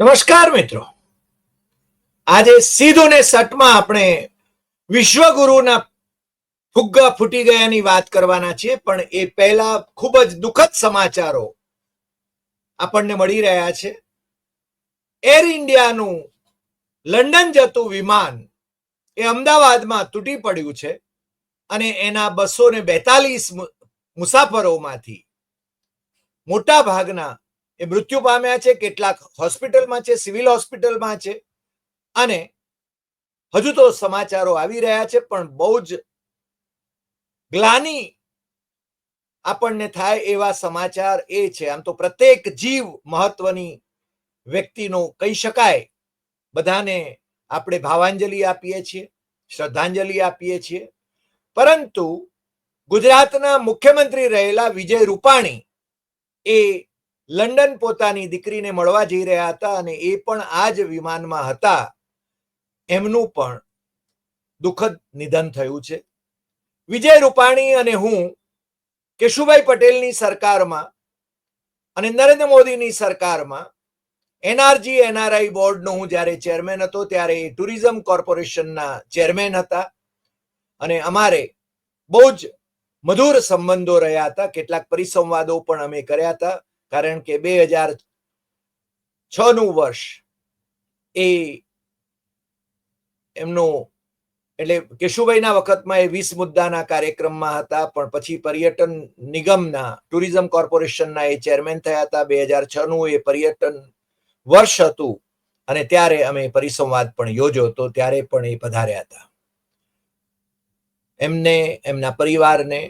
નમસ્કાર મિત્રો. આજે સીધું ને સટમાં આપણે વિશ્વગુરુના ફુગ્ગા ફૂટી ગયાની વાત કરવાના છીએ, પણ એ પહેલા ખૂબ જ દુઃખદ સમાચારો આપણને મળી રહ્યા છે. એર ઇન્ડિયાનું લંડન જતું વિમાન એ અમદાવાદમાં તૂટી પડ્યું છે અને એના બસો ને બેતાલીસ મુસાફરોમાંથી મોટા ભાગના એ મૃત્યુ પામ્યા છે, કેટલાક હોસ્પિટલમાં છે, સિવિલ હોસ્પિટલમાં છે. અને હજુ તો સમાચારો આવી રહ્યા છે, પણ બહુ જ ગ્લાની આપણને થાય એવા સમાચાર એ છે. આમ તો પ્રત્યેક જીવ મહત્વની વ્યક્તિનો કહી શકાય. બધાને આપણે ભાવાંજલિ આપીએ છીએ, શ્રદ્ધાંજલિ આપીએ છીએ. પરંતુ ગુજરાતના મુખ્યમંત્રી રહેલા વિજય રૂપાણી એ લંડન પોતાની દીકરીને મળવા જઈ રહ્યા હતા અને એ પણ આ જ વિમાનમાં હતા. એમનું પણ દુઃખદ નિધન થયું છે. વિજય રૂપાણી અને હું કેશુભાઈ પટેલની સરકારમાં અને નરેન્દ્ર મોદીની સરકારમાં એનઆરજી, એનઆરઆઈ બોર્ડનો હું જ્યારે ચેરમેન હતો ત્યારે એ ટુરિઝમ કોર્પોરેશનના ચેરમેન હતા. અને અમારે બહુ જ મધુર સંબંધો રહ્યા હતા. કેટલાક પરિસંવાદો પણ અમે કર્યા હતા. કારણ કે બે હજાર છ નું વર્ષ એ એમનું એટલે કેશુભાઈના વખતમાં એ વીસ મુદ્દાના કાર્યક્રમમાં હતા, પણ પછી પર્યટન નિગમના, ટુરિઝમ કોર્પોરેશનના એ ચેરમેન થયા હતા. બે હજાર છ નું એ પર્યટન વર્ષ હતું અને ત્યારે અમે પરિસંવાદ પણ યોજ્યો હતો, ત્યારે પણ એ પધાર્યા હતા. એમને, એમના પરિવારને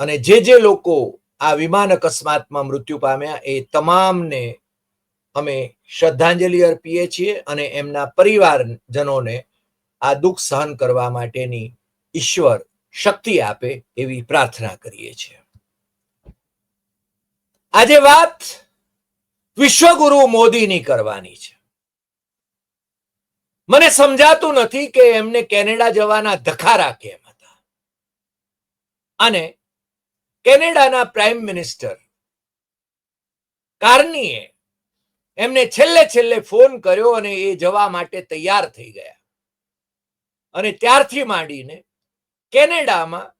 અને જે જે લોકો આ વિમાન અકસ્માતમાં મૃત્યુ પામ્યા. એ તમામને અમે શ્રદ્ધાંજલિ અર્પીએ છીએ અને એમના પરિવારજનોને આ દુઃખ સહન કરવા માટેની ઈશ્વર શક્તિ આપે એવી પ્રાર્થના કરીએ છીએ. આજે વાત વિશ્વગુરુ મોદીની કરવાની છે. મને સમજાતું નથી કે એમને કેનેડા જવાના ધખારા કેમ હતા? અને કેનેડાના પ્રાઇમ મિનિસ્ટર કાર્નીએ એમને છેલ્લે છેલ્લે ફોન કર્યો અને એ જવા માટે તૈયાર થઈ ગયા. અને ત્યારથી માંડીને કેનેડામાં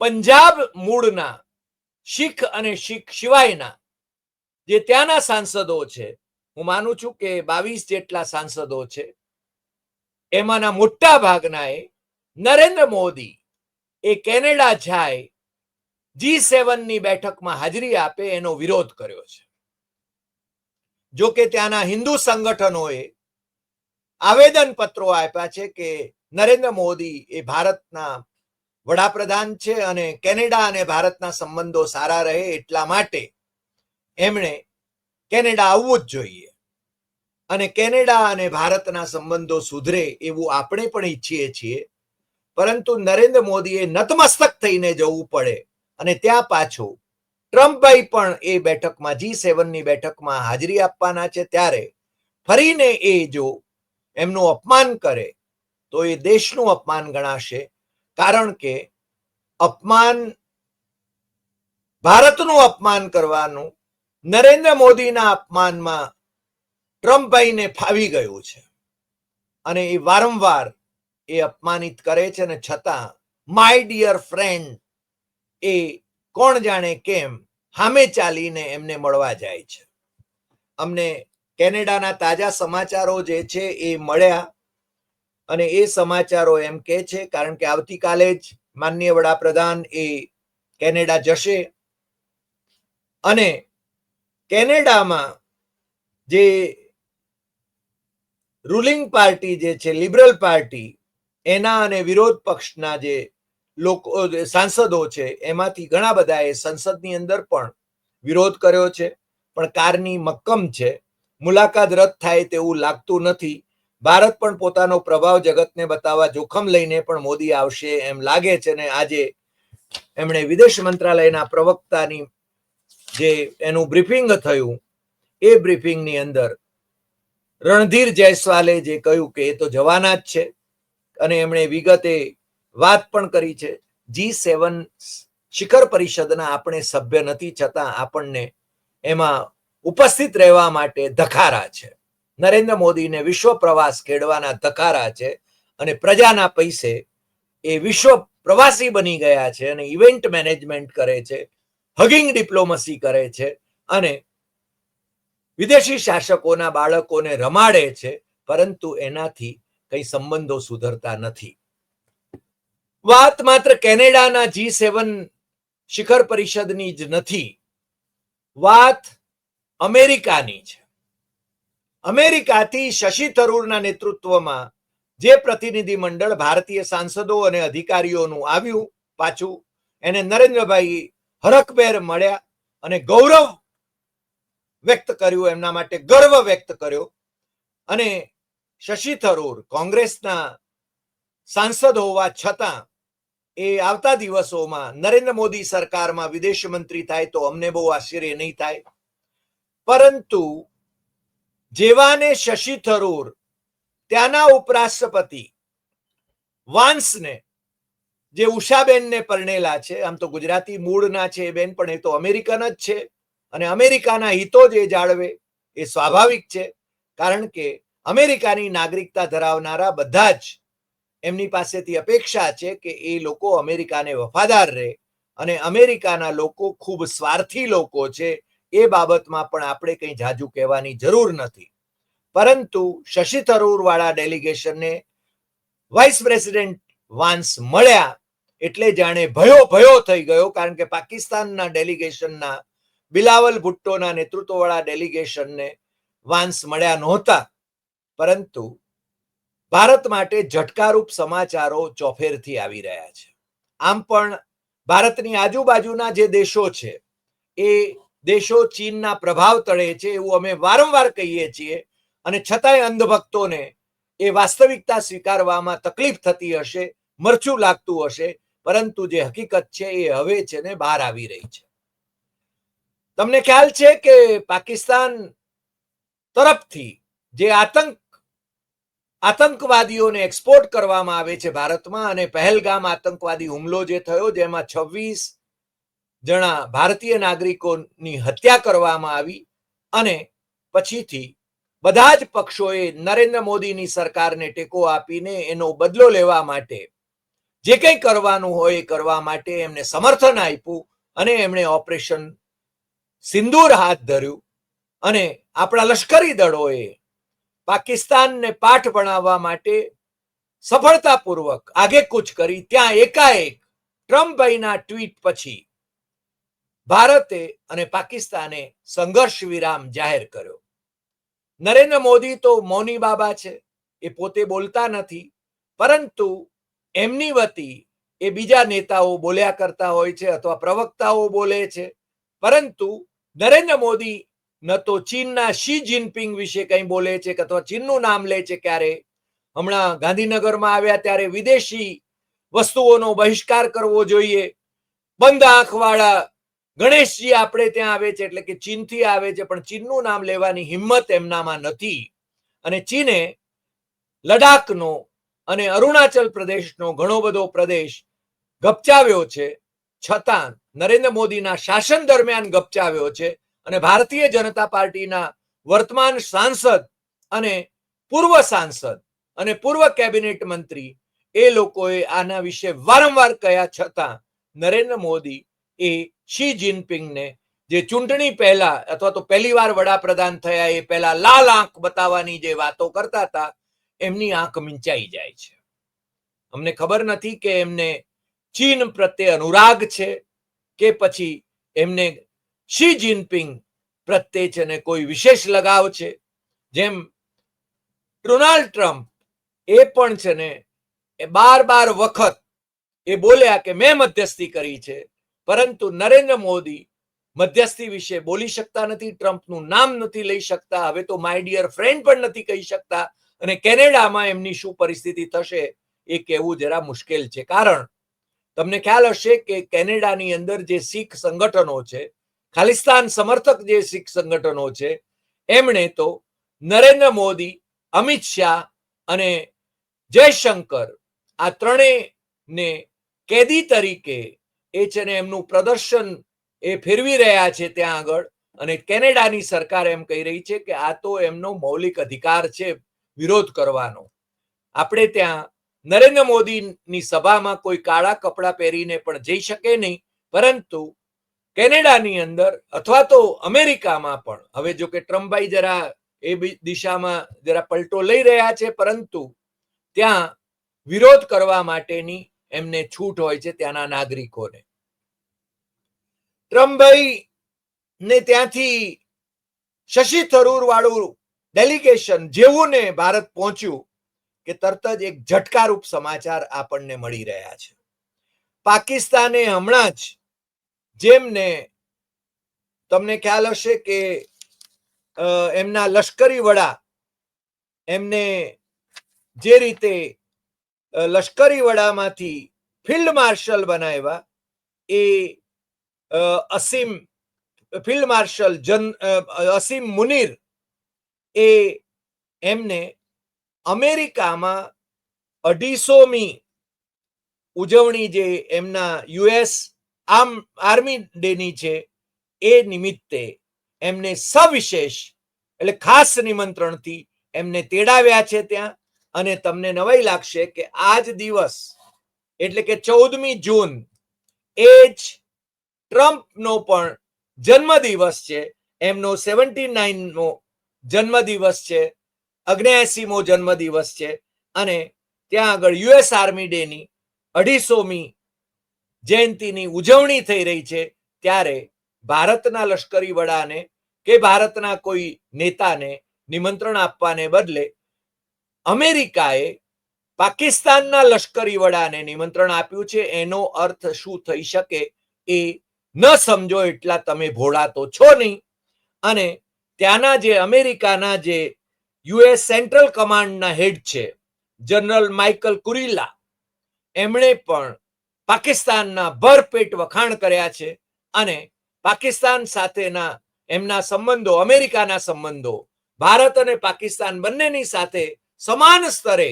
પંજાબ મૂળના શીખ અને શીખ સિવાયના જે ત્યાંના સાંસદો છે, હું માનું છું કે બાવીસ જેટલા સાંસદો છે, એમાંના મોટા ભાગના એ નરેન્દ્ર મોદી એ કેનેડા જાય જી સેવનની બેઠકમાં હાજરી આપે એનો વિરોધ કર્યો છે. જો કે ત્યાંના હિન્દુ સંગઠનોએ આવેદન પત્રો આપ્યા છે કે નરેન્દ્ર મોદી એ ભારતના વડાપ્રધાન છે અને કેનેડા અને ભારતના સંબંધો સારા રહે એટલા માટે એમણે કેનેડા આવવું જ જોઈએ. અને કેનેડા અને ભારતના સંબંધો સુધરે એવું આપણે પણ ઈચ્છીએ છીએ. પરંતુ નરેન્દ્ર મોદીએ નતમસ્તક થઈને જવું પડે. અને ત્યાં પાછું ટ્રમ્પભાઈ પણ એ બેઠકમાં, જી સેવનની બેઠકમાં હાજરી આપવાના છે. ત્યારે ફરીને એ જો એમનું અપમાન કરે, તો એ દેશનું અપમાન ગણાશે. કારણ કે અપમાન, ભારતનું અપમાન કરવાનું નરેન્દ્ર મોદીના અપમાનમાં ટ્રમ્પભાઈને ફાવી ગયું છે. અને એ વારંવાર એ અપમાનિત કરે છે. અને છતાં માય ડિયર ફ્રેન્ડ એ કોણ જાણે કેમ સામે ચાલીને એમને મળવા જાય છે. અમને કેનેડાના તાજા સમાચારો જે છે એ મળ્યા અને એ સમાચારો એમ કે છે, કારણ કે આવતીકાલે જ માનનીય વડાપ્રધાન એ કેનેડા જશે અને કેનેડામાં જે રૂલિંગ પાર્ટી જે છે, લિબરલ પાર્ટી, એના અને વિરોધ પક્ષના જે લોકો સાંસદો છે, એમાંથી ઘણા બધાએ સંસદની અંદર પણ વિરોધ કર્યો છે, પણ કારની મક્કમ છે. મુલાકાત રદ થાય તેવું લાગતું નથી. ભારત પણ પોતાનો પ્રભાવ જગતને બતાવવા જોખમ લઈને પણ મોદી આવશે એમ લાગે છે ને આજે એમણે વિદેશ મંત્રાલયના પ્રવક્તાની જે એનું બ્રીફિંગ થયું, એ બ્રીફિંગની અંદર રણધીર જયસ્વાલે જે કહ્યું કે એ તો જવાના જ છે અને એમણે વિગતે વાત પણ કરી છે. જી સેવન શિખર પરિષદના આપણે સભ્ય નથી છતાં આપણને એમાં ઉપસ્થિત રહેવા માટે ધખારા છે. નરેન્દ્ર મોદીને વિશ્વ પ્રવાસ ખેડવાના ધખારા છે અને પ્રજાના પૈસે એ વિશ્વ પ્રવાસી બની ગયા છે અને ઇવેન્ટ મેનેજમેન્ટ કરે છે, હગિંગ ડિપ્લોમસી કરે છે અને વિદેશી શાસકોના બાળકોને રમાડે છે, પરંતુ એનાથી કંઈ સંબંધો સુધરતા નથી. વાત માત્ર કેનેડાના જી સેવન શિખર પરિષદની જ નથી. વાત અમેરિકાની છે. અમેરિકાથી શશી થરૂરના નેતૃત્વમાં જે પ્રતિનિધિ મંડળ ભારતીય સાંસદો અને અધિકારીઓનું આવ્યું પાછું, એને નરેન્દ્રભાઈ હરખભેર મળ્યા અને ગૌરવ વ્યક્ત કર્યું, એમના માટે ગર્વ વ્યક્ત કર્યો. અને શશી થરૂર કોંગ્રેસના સાંસદ હોવા છતાં એ આવતા દિવસોમાં નરેન્દ્ર મોદી સરકારમાં વિદેશ મંત્રી થાય તો અમને બહુ આશ્ચર્ય નહીં થાય. પરંતુ જેવાને શશી થરૂર, ત્યાંના ઉપરાષ્ટ્રપતિ વાંસને, જે ઉષાબેનને પરણેલા છે, આમ તો ગુજરાતી મૂળના છે એ બેન, પણ એ તો અમેરિકન જ છે અને અમેરિકાના હિતો જે જાળવે એ સ્વાભાવિક છે. કારણ કે અમેરિકાની નાગરિકતા ધરાવનારા બધા જ એમની પાસેથી અપેક્ષા છે કે એ લોકો અમેરિકાને વફાદાર રહે અને અમેરિકાના લોકો ખૂબ સ્વાર્થી લોકો છે, એ બાબતમાં પણ આપણે કંઈ જાજુ કહેવાની જરૂર નથી. પરંતુ શશી થરૂર વાળા ડેલિગેશનને વાઇસ પ્રેસિડેન્ટ વાન્સ મળ્યા એટલે જાણે ભયો ભયો થઈ ગયો, કારણ કે પાકિસ્તાનના ડેલિગેશનના, બિલાવલ ભુટ્ટોના નેતૃત્વવાળા ડેલિગેશનને વાન્સ મળ્યા નહોતા. પરંતુ ભારત માટે ઝટકારૂપ સમાચારો ચોફેરથી આવી રહ્યા છે. આમ પણ ભારતની આજુબાજુના જે દેશો છે, એ દેશો ચીનના પ્રભાવ તળે છે એવું અમે વારંવાર કહીએ છીએ અને છતાંય અંધભક્તોને એ વાસ્તવિકતા સ્વીકારવામાં તકલીફ થતી હશે, મરચું લાગતું હશે, પરંતુ જે હકીકત છે એ હવે છે ને બહાર આવી રહી છે. તમને ખ્યાલ છે કે પાકિસ્તાન તરફથી જે આતંક આતંકવાદીઓને એક્સપોર્ટ કરવામાં આવે છે ભારતમાં અને પહેલગામ આતંકવાદી હુમલો જે થયો, જેમાં છવ્વીસ જણા ભારતીય નાગરિકોની હત્યા કરવામાં આવી અને પછીથી બધા જ પક્ષોએ નરેન્દ્ર મોદીની સરકારને ટેકો આપીને એનો બદલો લેવા માટે, જે કંઈ કરવાનું હોય એ કરવા માટે એમને સમર્થન આપ્યું અને એમણે ઓપરેશન સિંદૂર હાથ ધર્યું અને આપણા લશ્કરી દળોએ પાકિસ્તાનને પાઠ ભણાવવા માટે સફળતાપૂર્વક આગેકૂચ કરી ત્યાં એકાએક ટ્રમ્પભાઈના ટ્વીટ પછી ભારતે અને પાકિસ્તાને સંઘર્ષ વિરામ જાહેર કર્યો. નરેન્દ્ર મોદી તો મૌની બાબા છે, એ પોતે બોલતા નથી, પરંતુ એમની વતી એ બીજા નેતાઓ બોલ્યા કરતા હોય છે અથવા પ્રવક્તાઓ બોલે છે. પરંતુ નરેન્દ્ર મોદી ન તો ચીનના શી જિનપિંગ વિશે કંઈ બોલે છે કે અથવા ચીનનું નામ લે છે ક્યારે? હમણાં ગાંધીનગરમાં આવ્યા ત્યારે વિદેશી વસ્તુઓનો બહિષ્કાર કરવો જોઈએ. બંધ આંખવાળા ગણેશજી આપણે ત્યાં આવે છે એટલે કે ચીનથી આવે છે, પણ ચીનનું નામ લેવાની હિંમત એમનામાં નથી. અને ચીને લડાખનો અને અરુણાચલ પ્રદેશનો ઘણો બધો પ્રદેશ ગપચાવ્યો છે. છતાં નરેન્દ્ર મોદીના શાસન દરમિયાન ગપચાવ્યો છે. અને ભારતીય જનતા પાર્ટીના વર્તમાન સાંસદ અને પૂર્વ સાંસદ અને પૂર્વ કેબિનેટ મંત્રી એ લોકોએ આના વિશે વારંવાર કહ્યા છતાં નરેન્દ્ર મોદી એ શી જિનપિંગને જે ચૂંટણી પહેલા અથવા તો પહેલી વાર વડાપ્રધાન થયા એ પહેલા લાલ આંખ બતાવવાની જે વાતો કરતા હતા, એમની આંખ મિંચાઈ જાય છે. અમને ખબર નથી કે એમને ચીન પ્રત્યે અનુરાગ છે કે પછી એમને શી જિનપિંગ પ્રત્યે છે ને કોઈ વિશેષ લગાવ છે? જેમ ડોનાલ્ડ ટ્રમ્પ એ પણ છે ને એ બાર બાર વખત એ બોલ્યા કે મેં મધ્યસ્થી કરી છે. પરંતુ નરેન્દ્ર મોદી મધ્યસ્થી વિશે બોલી શકતા નથી, ટ્રમ્પનું નામ નથી લઈ શકતા, હવે તો માય ડિયર ફ્રેન્ડ પણ નથી કહી શકતા અને કેનેડામાં એમની શું પરિસ્થિતિ થશે એ કહેવું જરા મુશ્કેલ છે. કારણ તમને ખ્યાલ હશે કે કેનેડાની અંદર જે શીખ સંગઠનો છે ખાલિસ્તાન સમર્થક જે શીખ સંગઠનો છે, એમણે તો નરેન્દ્ર મોદી, અમિત શાહ અને જયશંકર આ ત્રણેયને કેદી તરીકે એ છે ને એમનું પ્રદર્શન એ ફેરવી રહ્યા છે ત્યાં આગળ. અને કેનેડાની સરકાર એમ કહી રહી છે કે આ તો એમનો મૌલિક અધિકાર છે વિરોધ કરવાનો. આપણે ત્યાં નરેન્દ્ર મોદીની સભામાં કોઈ કાળા કપડાં પહેરીને પણ જઈ શકે નહીં, પરંતુ કેનેડાની અંદર અથવા તો અમેરિકામાં પણ. હવે જો કે ટ્રમ્પભાઈ જરા એ દિશામાં જરા પલટો લઈ રહ્યા છે, પરંતુ ત્યાં વિરોધ કરવા માટેની એમને છૂટ હોય છે ત્યાંના નાગરિકોને. ટ્રમ્પભાઈ ને ત્યાંથી શશી થરૂર વાળું ડેલિગેશન જેવું ને ભારત પહોંચ્યું કે તરત જ એક ઝટકારૂપ સમાચાર આપણને મળી રહ્યા છે. પાકિસ્તાને હમણાં જ જેમને તમને ખ્યાલ હશે કે એમના લશ્કરી વડા એમને જે રીતે લશ્કરી વડામાંથી ફિલ્ડ માર્શલ બનાવ્યા, એ અસીમ ફિલ્ડ માર્શલ જન અસીમ મુનિર એ એમને અમેરિકામાં અઢીસોમી ઉજવણી જે એમના યુએસ આમ આર્મી ડેની છે એ નિમિત્તે એમને સવિશેષ એટલે ખાસ નિમંત્રણથી એમને તેડાવ્યા છે ત્યાં. અને તમને નવાઈ લાગશે કે આ જ દિવસ એટલે કે ચૌદમી જૂન એ જ ટ્રમ્પનો પણ જન્મદિવસ છે. એમનો સેવન્ટી નાઇનમો જન્મદિવસ છે. અગ્નેસીમો જન્મદિવસ છે. અને ત્યાં આગળ યુએસ આર્મી ડેની અઢીસોમી જયંતીની ઉજવણી થઈ રહી છે, ત્યારે ભારતના લશ્કરી વડાને કે ભારતના કોઈ નેતાને નિમંત્રણ આપવાને બદલે અમેરિકાએ પાકિસ્તાનના લશ્કરી વડાને નિમંત્રણ આપ્યું છે. એનો અર્થ શું થઈ શકે એ ન સમજો એટલા તમે ભોળા તો છો નહીં. અને ત્યાંના જે અમેરિકાના જે યુએસ સેન્ટ્રલ કમાન્ડના હેડ છે, જનરલ માઇકલ કુરિલા એમણે પણ પાકિસ્તાનના ભરપેટ વખાણ કર્યા છે અને પાકિસ્તાન સાથેના એમના સંબંધો, અમેરિકાના સંબંધો, ભારત અને પાકિસ્તાન બંનેની સાથે સમાન સ્તરે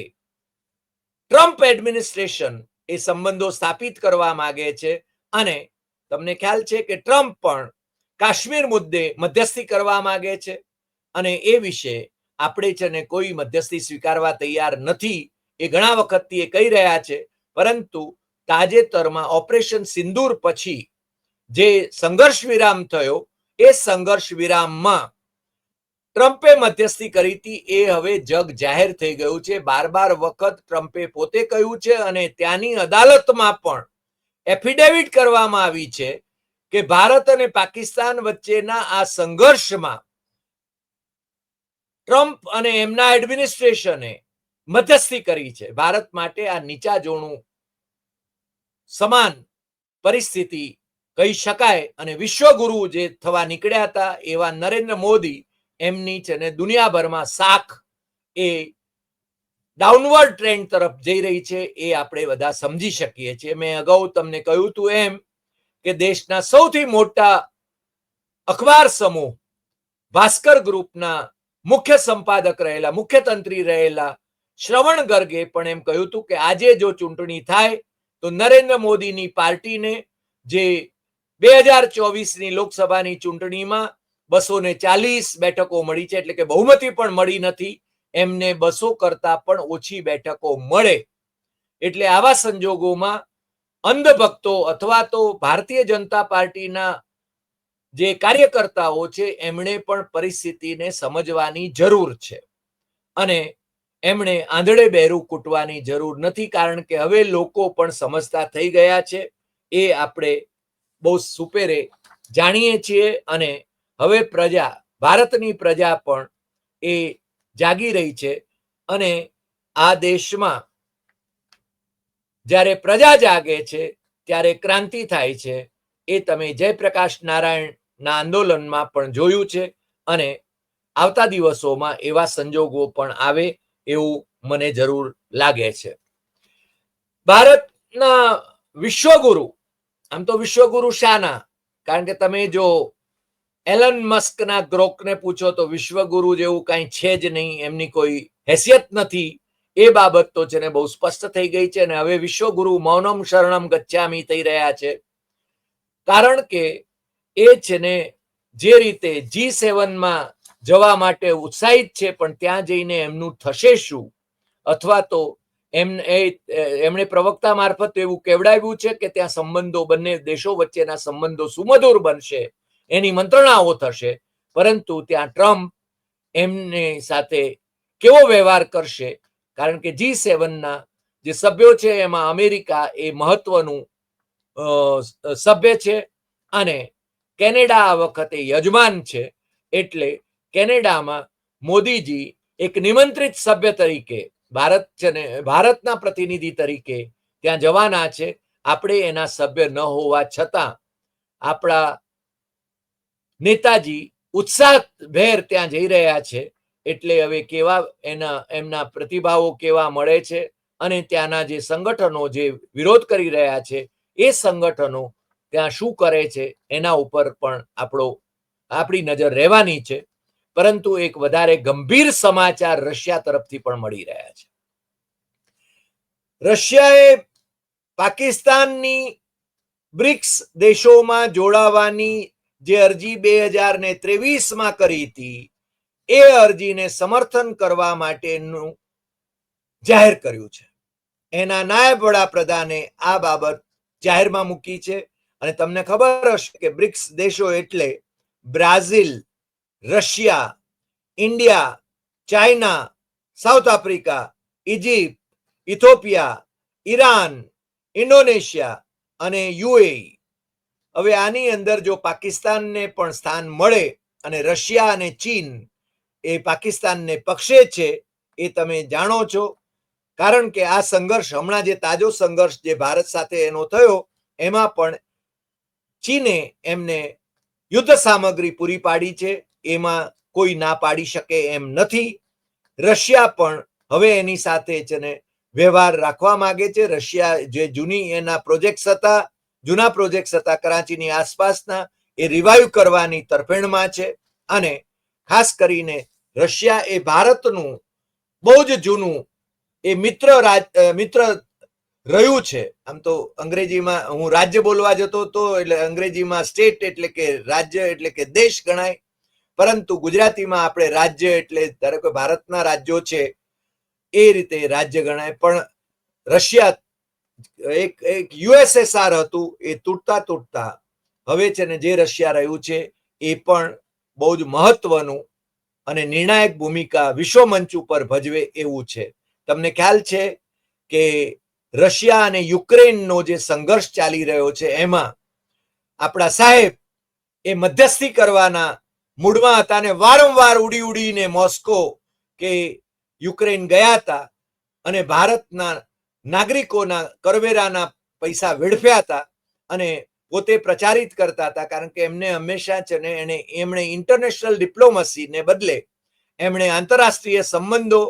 ટ્રમ્પ એડમિનિસ્ટ્રેશન એ સંબંધો સ્થાપિત કરવા માંગે છે. અને તમને ખ્યાલ છે કે ટ્રમ્પ પણ કાશ્મીર મુદ્દે મધ્યસ્થી કરવા માંગે છે અને એ વિશે આપણે છે ને કોઈ મધ્યસ્થી સ્વીકારવા તૈયાર નથી એ ઘણા વખતથી એ કહી રહ્યા છે. પરંતુ તાજેતરમાં ઓપરેશન સિંદૂર પછી જે સંઘર્ષ વિરામ થયો, એ સંઘર્ષ વિરામમાં ટ્રમ્પે મધ્યસ્થી કરી હતી. એ હવે જગ જાહેર થઈ ગયું છે. બાર બાર વખત ટ્રમ્પે પોતે કહ્યું છે અને ત્યાંની અદાલતમાં પણ એફિડેવિટ કરવામાં આવી છે કે ભારત અને પાકિસ્તાન વચ્ચેના આ સંઘર્ષમાં ટ્રમ્પ અને એમના એડમિનિસ્ટ્રેશને મધ્યસ્થી કરી છે. ભારત માટે આ નીચા જોણું સમાન પરિસ્થિતિ કહી શકાય અને વિશ્વગુરુ જે થવા નીકળ્યા હતા, એવા નરેન્દ્ર મોદી એમની છે ને દુનિયાભરમાં સાખ એ ડાઉનવર્ડ ટ્રેન્ડ તરફ જઈ રહી છે એ આપણે બધા સમજી શકીએ છીએ. મેં અગાઉ તમને કહ્યું હતું એમ કે દેશના સૌથી મોટા અખબાર સમૂહ ભાસ્કર ગ્રુપના મુખ્ય સંપાદક રહેલા મુખ્ય તંત્રી રહેલા શ્રવણ ગર્ગે પણ એમ કહ્યું હતું કે આજે જો ચૂંટણી થાય તો નરેન્દ્ર મોદીની પાર્ટીને જે બે હજાર ચોવીસની લોકસભાની ચૂંટણીમાં બસો ને ચાલીસ બેઠકો મળી છે, એટલે કે બહુમતી પણ મળી નથી, એમને બસો કરતા પણ ઓછી બેઠકો મળે. એટલે આવા સંજોગોમાં અંધભક્તો અથવા તો ભારતીય જનતા પાર્ટીના જે કાર્યકર્તાઓ છે, એમણે પણ પરિસ્થિતિને સમજવાની જરૂર છે. અને એમણે આંધળે બહેરું કૂટવાની જરૂર નથી કારણ કે હવે લોકો પણ સમજતા થઈ ગયા છે. એ આપણે બહુ સુપેરે જાણીએ છીએ અને હવે પ્રજા, ભારતની પ્રજા પણ એ જાગી રહી છે અને આ દેશમાં જ્યારે પ્રજા જાગે છે, ત્યારે ક્રાંતિ થાય છે. એ તમે જયપ્રકાશ નારાયણના આંદોલનમાં પણ જોયું છે અને આવતા દિવસોમાં એવા સંજોગો પણ આવે એવું મને જરૂર લાગે છે. ભારતના વિશ્વગુરુ, આમ તો વિશ્વગુરુ શાના? કારણ કે તમે જો એલન મસ્કના ગ્રોકને પૂછો તો વિશ્વગુરુ જેવું કાંઈ છે જ નહીં, એમની કોઈ હેસિયત નથી. એ બાબત તો છે ને બહુ સ્પષ્ટ થઈ ગઈ છે અને હવે વિશ્વગુરુ મૌનમ શરણમ ગચ્છામી થઈ રહ્યા છે. કારણ કે એ છે ને જે રીતે જી સેવનમાં જવા માટે ઉત્સાહિત છે, પણ ત્યાં જઈને એમનું થશે શું? અથવા તો એમ એમણે પ્રવક્તા મારફત એવું કેવડાવ્યું છે કે ત્યાં સંબંધો, બંને દેશો વચ્ચેના સંબંધો સુમધુર બનશે, એની મંત્રણાઓ થશે. પરંતુ ત્યાં ટ્રમ્પ એમની સાથે કેવો વ્યવહાર કરશે? કારણ કે જી સેવનના જે સભ્યો છે, એમાં અમેરિકા એ મહત્વનું સભ્ય છે અને કેનેડા આ વખતે યજમાન છે, એટલે કેનેડામાં મોદીજી એક નિમંત્રિત સભ્ય તરીકે ભારત છે ભારતના પ્રતિનિધિ તરીકે ત્યાં જવાના છે. આપણે એના સભ્ય ન હોવા છતાં આપણા નેતાજી ઉત્સાહભેર ત્યાં જઈ રહ્યા છે. એટલે હવે કેવા એના, એમના પ્રતિભાવો કેવા મળે છે અને ત્યાંના જે સંગઠનો જે વિરોધ કરી રહ્યા છે એ સંગઠનો ત્યાં શું કરે છે એના ઉપર પણ આપણો, આપણી નજર રહેવાની છે. પરંતુ એક વધારે ગંભીર સમાચાર રશિયા તરફથી પણ મળી રહ્યા છે. રશિયાએ પાકિસ્તાનની બ્રિક્સ દેશોમાં જોડાવાની જે અરજી બે હજાર ને ત્રેવીસમાં કરી હતી, એ અરજીને સમર્થન કરવા માટેનું જાહેર કર્યું છે. એના નાયબ વડાપ્રધાને આ બાબત જાહેરમાં મૂકી છે અને તમને ખબર હશે કે બ્રિક્સ દેશો એટલે Brazil Russia, India, China, South Africa Egypt Ethiopia, Iran, Indonesia અને યુએઈ. હવે આની અંદર જો પાકિસ્તાનને પણ સ્થાન મળે અને રશિયા અને ચીન એ પાકિસ્તાનને પક્ષે છે એ તમે જાણો છો. કારણ કે આ સંઘર્ષ, હમણાં જે તાજો સંઘર્ષ જે ભારત સાથે એનો થયો, એમાં પણ ચીને એમને યુદ્ધ સામગ્રી પૂરી પાડી છે. એમાં કોઈ ના પાડી શકે એમ નથી. રશિયા પણ હવે એની સાથે છે ને વ્યવહાર રાખવા માંગે છે. રશિયા જે જૂની એના પ્રોજેક્ટ્સ હતા, જૂના પ્રોજેક્ટ્સ હતા કરાચીની આસપાસના, એ રિવાઈવ કરવાની તરફેણમાં છે અને ખાસ કરીને રશિયા એ ભારતનું બહુ જ જૂનું એ મિત્ર રાજ મિત્ર રહ્યું છે. આમ તો અંગ્રેજીમાં હું રાજ્ય બોલવા જતો હતો એટલે અંગ્રેજીમાં સ્ટેટ એટલે કે રાજ્ય એટલે કે દેશ ગણાય. પરંતુ ગુજરાતીમાં આપણે રાજ્ય એટલે ધારો કે ભારતના રાજ્યો છે, એ રીતે રાજ્ય ગણાય. પણ રશિયા એક એક યુએસએસઆર હતું, એ તૂટતા તૂટતા હવે છે ને જે રશિયા રહ્યું છે, એ પણ બહુ જ મહત્વનું અને નિર્ણાયક ભૂમિકા વિશ્વ મંચ ઉપર ભજવે એવું છે. તમને ખ્યાલ છે કે રશિયા અને યુક્રેનનો જે સંઘર્ષ ચાલી રહ્યો છે, એમાં આપણા સાહેબ એ મધ્યસ્થી કરવાના મૂડમાં હતા અને વારંવાર ઉડી ઉડીને મોસ્કો કે યુક્રેન ગયા હતા અને ભારતના નાગરિકોના કરવેરાના પૈસા વેડફ્યા હતા અને પોતે પ્રચારિત કરતા હતા કારણ કે એમને હંમેશા છે ને એને એમણે ઇન્ટરનેશનલ ડિપ્લોમસીને બદલે એમણે આંતરરાષ્ટ્રીય સંબંધો,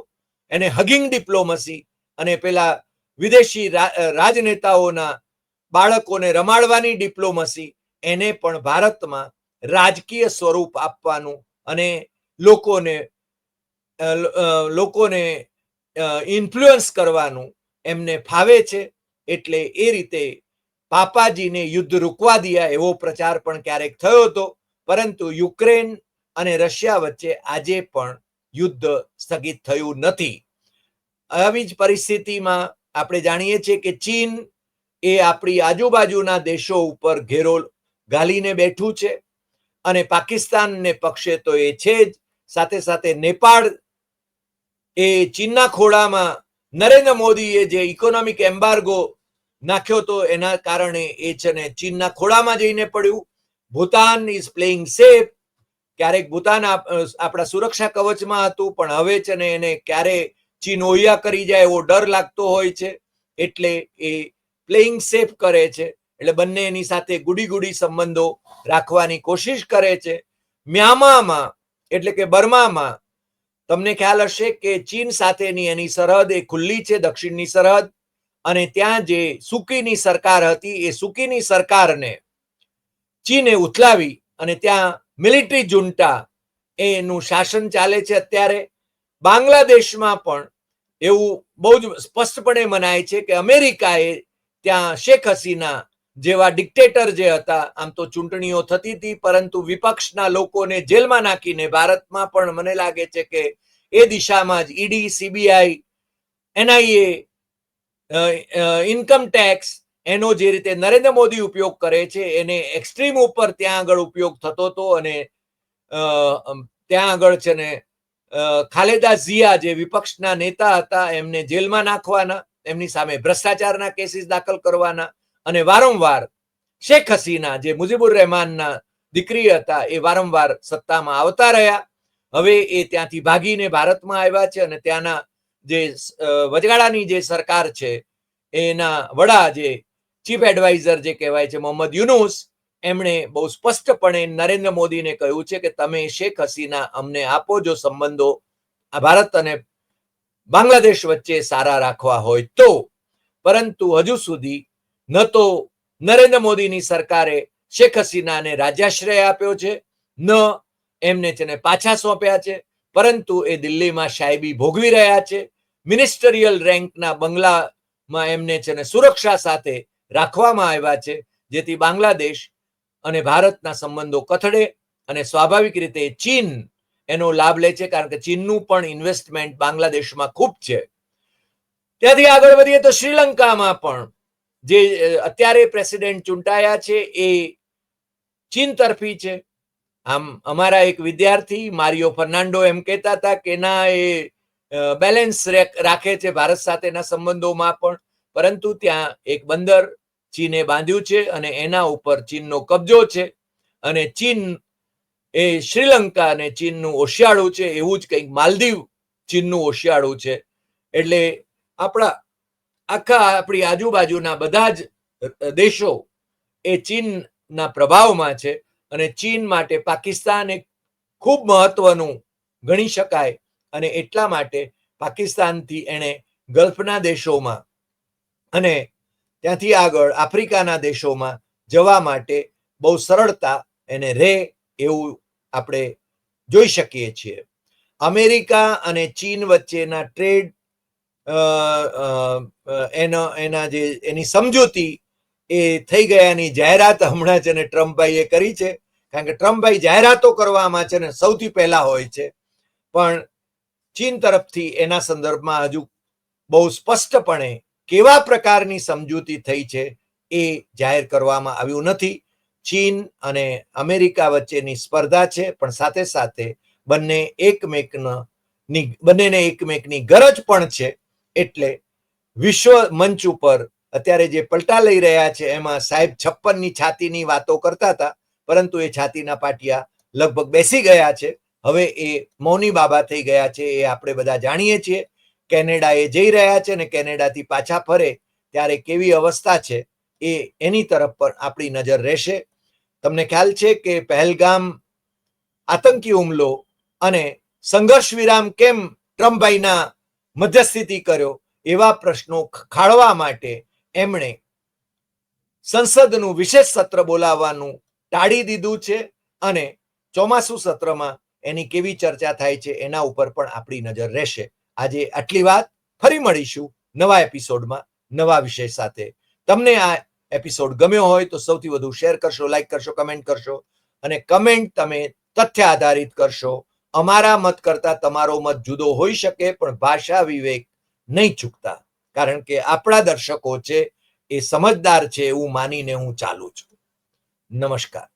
એને હગિંગ ડિપ્લોમસી અને પેલા વિદેશી રાજનેતાઓના બાળકોને રમાડવાની ડિપ્લોમસી એને પણ ભારતમાં રાજકીય સ્વરૂપ આપવાનું અને લોકોને લોકોને ઇન્ફ્લુઅન્સ કરવાનું એમને ફાવે છે. એટલે એ રીતે પાપાજીને યુદ્ધ રૂકવા દિયા એવો પ્રચાર પણ ક્યારેક થયો હતો. પરંતુ યુક્રેન અને રશિયા વચ્ચે આજે પણ યુદ્ધ સ્થગિત થયું નથી. આવી જ પરિસ્થિતિમાં આપણે જાણીએ છીએ કે ચીન એ આપણી આજુબાજુના દેશો ઉપર ઘેરો ગાલીને બેઠું છે. અને પાકિસ્તાનને પક્ષે તો એ છે જ. સાથે સાથે નેપાળ એ ચીનના ખોળામાં નરેન્દ્ર મોદીએ જે ઇકોનોમિક એમ્બાર્ગો નાખ્યો તો એના કારણે એ છે ને ચીનના ખોળામાં જઈને પડ્યું. ભૂતાન ઇઝ પ્લેઇંગ સેફ ક્યારેક ભૂતાન આપણા સુરક્ષા કવચમાં હતું, પણ હવે છે ને એને ક્યારે ચીન ઓહિયા કરી જાય એવો ડર લાગતો હોય છે. એટલે એ પ્લેઇંગ સેફ કરે છે. એટલે બંને એની સાથે ગુડી ગુડી સંબંધો રાખવાની કોશિશ કરે છે. મ્યામામાં, એટલે કે બર્મામાં, તમને ખ્યાલ હશે કે ચીન સાથેની એની સરહદ એ ખુલ્લી છે, દક્ષિણની સરહદ, અને ત્યાં જે સુકીની સરકાર હતી એ સુકીની સરકારને ચીને ઉથલાવી અને ત્યાં મિલિટરી જુન્ટા એનું શાસન ચાલે છે અત્યારે. બાંગ્લાદેશમાં પણ એવું બહુ જ સ્પષ્ટપણે મનાય છે કે અમેરિકાએ ત્યાં શેખ હસીના જેવા ડિક્ટેટર જે હતા, આમ તો ચૂંટણીઓ થતી હતી, પરંતુ વિપક્ષના લોકોને જેલમાં નાખીને ભારતમાં પણ મને લાગે છે કે એ દિશામાં જ ED, CBI, NIA income tax એનો જે રીતે નરેન્દ્ર મોદી ઉપયોગ કરે છે, એને એક્સ્ટ્રીમ ઉપર ત્યાં આગળ ઉપયોગ થતો હતો અને ત્યાં આગળ છે ને ખાલેદા ઝિયા જે વિપક્ષના નેતા હતા, એમને જેલમાં નાખવાના, એમની સામે ભ્રષ્ટાચારના કેસીસ દાખલ કરવાના અને વારંવાર શેખ હસીના જે મુજીબુર રહેમાનના દીકરી હતા, એ વારંવાર સત્તામાં આવતા રહ્યા. હવે એ ત્યાંથી ભાગીને ભારતમાં આવ્યા છે અને ત્યાંના જે વચગાળાની જે સરકાર છે, એના વડા જે ચીફ એડવાઇઝર જે કહેવાય છે, મોહમ્મદ યુનુસ, એમણે બહુ સ્પષ્ટપણે નરેન્દ્ર મોદીને કહ્યું છે કે તમે શેખ હસીના અમને આપો જો સંબંધો ભારત અને બાંગ્લાદેશ વચ્ચે સારા રાખવા હોય તો. પરંતુ હજુ સુધી ન તો નરેન્દ્ર મોદીની સરકારે શેખ હસીનાને રાજ્યાશ્રય આપ્યો છે, ન એમને છે ને પાછા સોંપ્યા છે, પરંતુ એ દિલ્હીમાં સાહેબી ભોગવી રહ્યા છે. મિનિસ્ટરિયલ રેન્કના બંગલામાં એમને છે ને સુરક્ષા સાથે રાખવામાં આવ્યા છે, જેથી બાંગ્લાદેશ અને ભારતના સંબંધો કથળે અને સ્વાભાવિક રીતે ચીન એનો લાભ લે છે, કારણ કે ચીનનું પણ ઇન્વેસ્ટમેન્ટ બાંગ્લાદેશમાં ખૂબ છે. ત્યાંથી આગળ વધીએ તો શ્રીલંકામાં પણ જે અત્યારે પ્રેસિડેન્ટ ચૂંટાયા છે એ ચીન તરફી છે. આમ અમારા એક વિદ્યાર્થી મારિયો ફર્નાન્ડો એમ કહેતા હતા કે ના એ બેલેન્સ રાખે છે ભારત સાથેના સંબંધોમાં પણ. પરંતુ ત્યાં એક બંદર ચીને બાંધ્યું છે અને એના ઉપર ચીનનો કબજો છે. અને ચીન એ શ્રીલંકા અને ચીનનું ઓશિયાળું છે. એવું જ કંઈક માલદીવ ચીનનું ઓશિયાળું છે. એટલે આપણા આખા આપણી આજુબાજુના બધા જ દેશો એ ચીનના પ્રભાવમાં છે અને ચીન માટે પાકિસ્તાન એક ખૂબ મહત્વનું ગણી શકાય અને એટલા માટે પાકિસ્તાનથી એણે ગલ્ફના દેશોમાં અને ત્યાંથી આગળ આફ્રિકાના દેશોમાં જવા માટે બહુ સરળતા એને રહે એવું આપણે જોઈ શકીએ છીએ. અમેરિકા અને ચીન વચ્ચેના ટ્રેડ એનો, એના જે, એની સમજૂતી એ થઈ ગયાની જાહેરાત હમણાં છે ને ટ્રમ્પભાઈએ કરી છે. કારણ કે ટ્રમ્પભાઈ જાહેરાતો કરવામાં છે ને સૌથી પહેલા હોય છે. પણ ચીન તરફથી એના સંદર્ભમાં હજુ બહુ સ્પષ્ટપણે કેવા પ્રકારની સમજૂતી થઈ છે એ જાહેર કરવામાં આવ્યું નથી. ચીન અને અમેરિકા વચ્ચેની સ્પર્ધા છે, પણ સાથે સાથે બંને એકમેકના બંનેને એકમેકની ગરજ પણ છે. એટલે વિશ્વ મંચ ઉપર અત્યારે જે પલટા લઈ રહ્યા છે, એમાં સાહેબ છપ્પનની છાતીની વાતો કરતા હતા, પરંતુ એ છાતીના પાટિયા લગભગ બેસી ગયા છે. હવે એ મૌની બાબા થઈ ગયા છે, એ આપણે બધા જાણીએ છીએ. કેનેડા એ જઈ રહ્યા છે અને કેનેડાથી પાછા ફરે ત્યારે કેવી અવસ્થા છે એ એની તરફ પર આપણી નજર રહેશે. તમને ખ્યાલ છે કે પહેલગામ આતંકી હુમલો અને સંઘર્ષ વિરામ કેમ ટ્રમ્પભાઈના મધ્યસ્થિતિ કર્યો એવા પ્રશ્નો ખાળવા માટે એમણે સંસદનું વિશેષ સત્ર બોલાવવાનું ટાળી દીધું છે અને ચોમાસુ સત્રમાં એની કેવી ચર્ચા થાય છે એના ઉપર પણ આપણી નજર રહેશે. આજે આટલી વાત. ફરી મળીશું નવા એપિસોડમાં નવા વિષય સાથે. તમને આ એપિસોડ ગમ્યો હોય તો સૌથી વધુ શેર કરશો, લાઈક કરશો, કમેન્ટ કરશો અને કમેન્ટ તમે તથ્ય આધારિત કરશો. અમારા મત કરતા તમારો મત જુદો હોઈ શકે, પણ ભાષા વિવેક નહીં ચૂકતા કારણ કે આપણા દર્શકો છે એ સમજદાર છે એવું માનીને હું ચાલુ છું. નમસ્કાર.